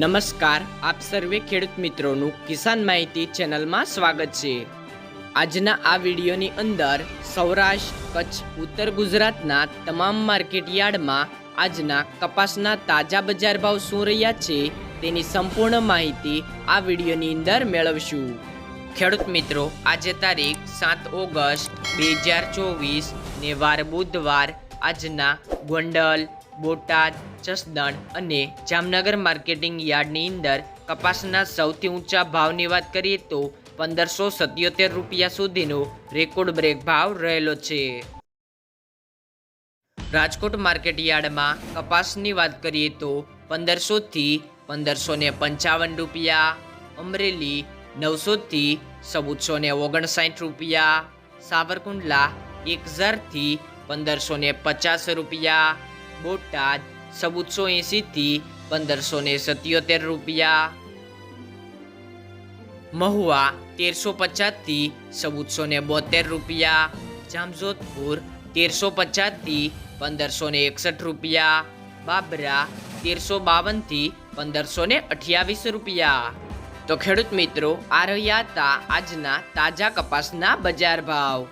નમસ્કાર, આપ સર્વે ખેડૂત મિત્રોનું કિસાન માહિતી ચેનલમાં સ્વાગત છે. આજના આ વિડીયોની અંદર સૌરાષ્ટ્ર, કચ્છ, ઉત્તર ગુજરાતના તમામ માર્કેટ યાર્ડમાં આજના કપાસના તાજા બજાર ભાવ શું રહ્યા છે તેની સંપૂર્ણ માહિતી આ વિડીયોની અંદર મેળવશું. ખેડૂત મિત્રો, આજે તારીખ સાત ઓગસ્ટ, બે હજાર ચોવીસ, ને વાર બુધવાર આજના ગોંડલ બોટાદ, જસદણ અને જામનગર માર્કેટિંગ યાર્ડની અંદર કપાસના સૌથી ઊંચા ભાવની વાત કરીએ તો પંદરસો સત્યોતેર રૂપિયા સુધીનો રેકોર્ડ બ્રેક ભાવ રહેલો છે. રાજકોટ માર્કેટ યાર્ડમાં કપાસની વાત કરીએ તો પંદરસોથી પંદરસો ને પંચાવન રૂપિયા, અમરેલી નવસોથી ચૌદસો ને ઓગણસાઠ રૂપિયા, સાવરકુંડલા એક હજારથી પંદરસો ને પચાસ રૂપિયા બોટાદ ચૌદસો એંશીથી પંદરસો ને સત્યોતેર રૂપિયા. મહુવા તેરસો પચાસથી ચૌદસો ને બોતેર રૂપિયા. જામજોધપુર તેરસો પચાસથી પંદરસો ને એકસઠ રૂપિયા. બાબરા તેરસો બાવનથી પંદરસો ને અઠ્યાવીસ રૂપિયા. તો ખેડૂત મિત્રો, આ રહ્યા હતા આજના તાજા કપાસના બજાર ભાવ.